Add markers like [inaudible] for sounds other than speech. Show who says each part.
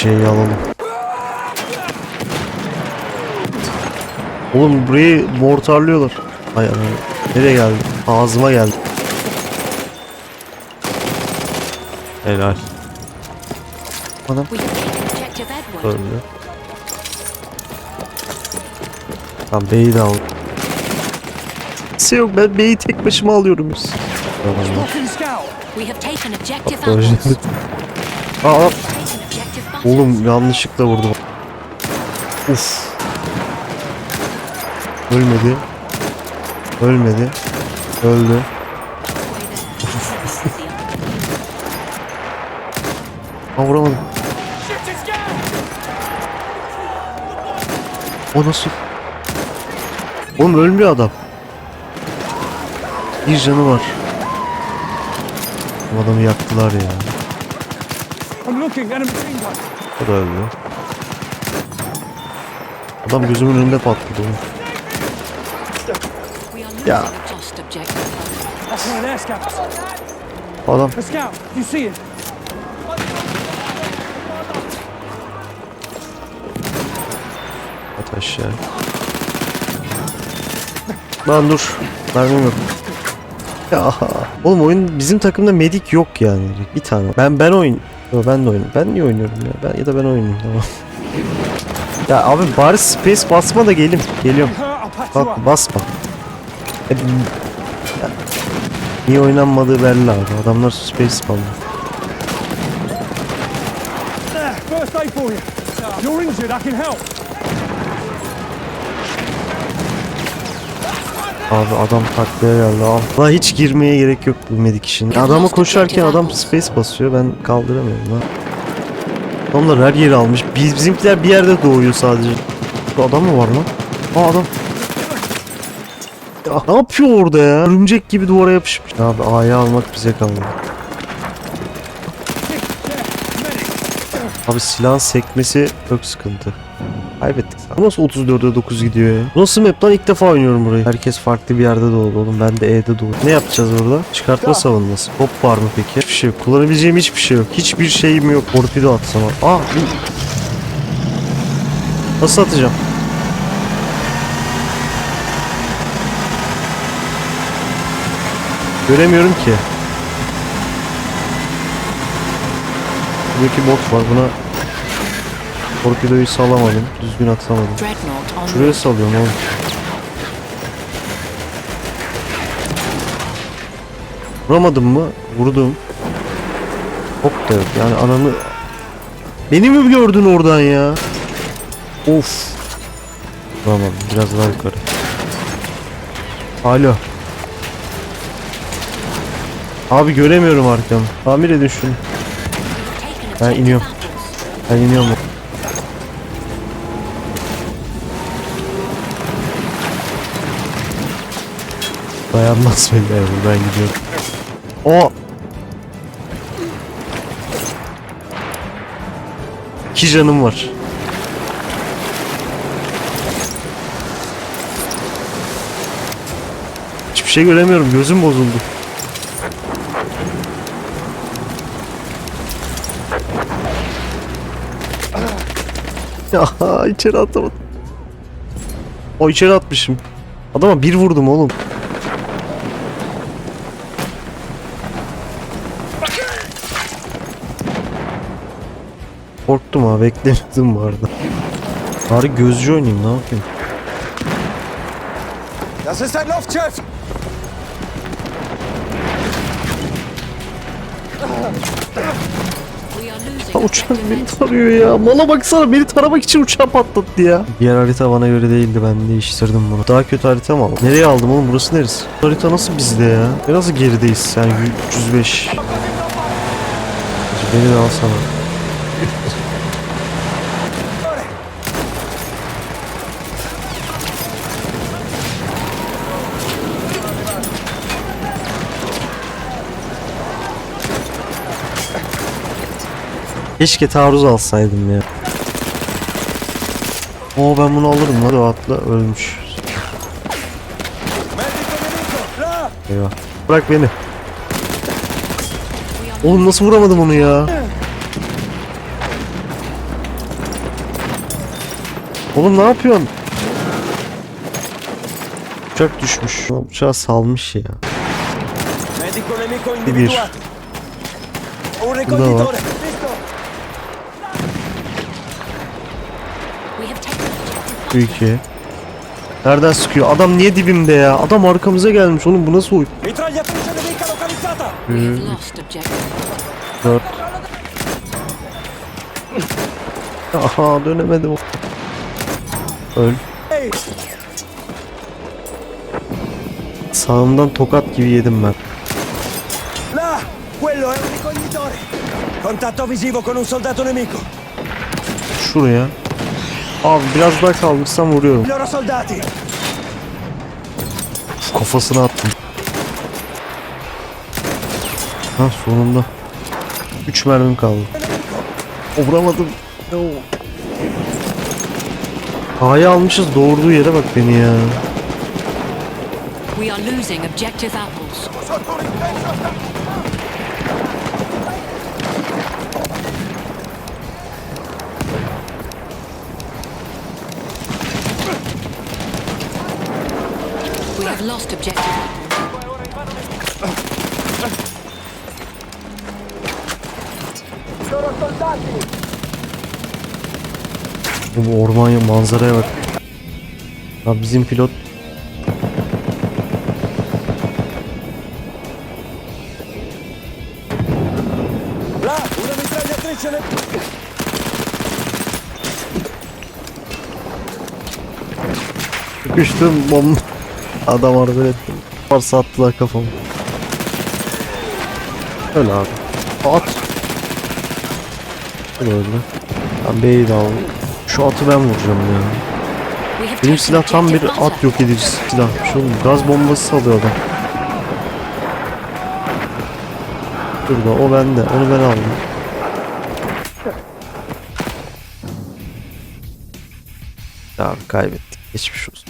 Speaker 1: C'yi alalım. Oğlum burayı mortarlıyorlar. Hay ana. Nereye geldi? Ağzıma geldi. Helal. Adam öldü. Tamam B'yi de al. Şey yok ben B'yi tek başıma alıyorum biz.
Speaker 2: Apples. [laughs]
Speaker 1: Aa. Oğlum yanlışlıkla vurdum. Uf. Ölmedi. Ölmedi. Öldü. [laughs] Aa vuramadım. O nasıl? Oğlum ölmüyor adam. Bir canı var. Bu adamı yaktılar ya.
Speaker 3: I'm looking, enemy machine gun.
Speaker 1: O da öldü. Adam gözümün önünde patladı Ya.
Speaker 3: That's one of their scouts.
Speaker 1: Adam
Speaker 3: A scout, you see it?
Speaker 1: at aşağı. Lan dur. Mermim yok. Ya oğlum oyun bizim takımda medik yok yani. Bir tane. Ben ben oyun. Yo, ben de oynuyorum. Ben niye oynuyorum ya? Ben ya da ben oynayayım tamam. ya abi bari space basma da gelim. Geliyorum. Bak basma. E, ya, niye oynanmadığı belli abi. Adamlar space.
Speaker 3: There, first aid for you. You're injured, I can help.
Speaker 1: Abi adam taklaya geldi. Allah hiç girmeye gerek yok bu medik işine. Adamı koşarken adam space basıyor. Ben kaldıramıyorum lan. Adamlar her yeri almış. Biz, bizimkiler bir yerde doğuyor sadece. Bu adam mı var lan? Aa adam. Ya, ne yapıyor orada ya? Örümcek gibi duvara yapışmış. Abi A'yı almak bize kaldı. Abi silahın sekmesi çok sıkıntı. Kaybettik. Bu nasıl 34'e 9 gidiyor ya? Nasıl map lan ilk defa oynuyorum burayı. Herkes farklı bir yerde doğdu oğlum. Ben de E'de doğdum. Ne yapacağız orada? Çıkartma savunması. Hop var mı peki? Hiçbir şey yok. Kullanabileceğim hiçbir şey yok. Hiçbir şeyim yok. Torpido atsam. Aa. Nasıl atacağım? Göremiyorum ki. Buradaki bot var. Buna torpidoyu salamadım. Düzgün atamadım. Şuraya salıyorum oğlum. Vuramadım mı? Vurdum. Hop da yok. Yani ananı... Beni mi gördün oradan ya? Of. Vuramadım. Biraz daha yukarı. Alo. Abi göremiyorum arkamı. Tamir edin şunu. Ben iniyorum. Ben iniyorum. Dayanmaz beni ben gidiyorum. O. İki canım var. Hiçbir şey göremiyorum. Gözüm bozuldu. [laughs] Ya içeri atamadım. O içeri atmışım. Adama bir vurdum oğlum. Korktum ha beklemedim bu arada. Bari gözcü oynayayım ne yapayım?
Speaker 4: Das ist ein Luftschiff!
Speaker 1: Ha, [laughs] uçak beni tarıyor ya. Mala baksana beni taramak için uçağı patlattı ya. Diğer harita bana göre değildi ben değiştirdim bunu. Daha kötü harita mı aldım? Nereye aldım oğlum burası neresi? Bu harita nasıl bizde ya? E nasıl gerideyiz yani 305. Beni de alsana. Keşke taarruz alsaydım ya. Oo ben bunu alırım lan rahatla ölmüş. Eyvah. Bırak beni. Oğlum nasıl vuramadım onu ya? Oğlum ne yapıyorsun? Uçak düşmüş. Uçağı salmış ya. Bir.
Speaker 4: individuato. Un ricoglitore. Visto?
Speaker 2: We have taken
Speaker 1: iki. Nereden sıkıyor? Adam niye dibimde ya? Adam arkamıza gelmiş. Oğlum bu nasıl oyun?
Speaker 4: Mitragliatrice nemica localizzata.
Speaker 2: We have lost objective.
Speaker 1: 4 Aha dönemedim. Öl. Sağımdan tokat gibi yedim ben.
Speaker 4: là! Quello è un ricoglitore. Contatto visivo con un soldato nemico.
Speaker 1: Şuraya. Abi biraz daha kaldırsam vuruyorum.
Speaker 4: Soldati.
Speaker 1: Kafasına attım. Ha sonunda. 3 mermim kaldı. O vuramadım. A'yı almışız doğurduğu yere bak beni ya.
Speaker 2: We are losing objective apples. Have lost objective.
Speaker 1: Bu orman ya manzaraya bak. Ya bizim pilot. Sıkıştım bomba. Adam araba etti. Varsa attılar kafamı. Öyle abi. At. Öyle öyle. Ben B'yi de aldım. Şu atı ben vuracağım ya. Benim silah tam bir at yok edici silah. Şu gaz bombası salıyor adam. Şurada o bende. Onu ben aldım. Ya kaybettik. Geçmiş olsun.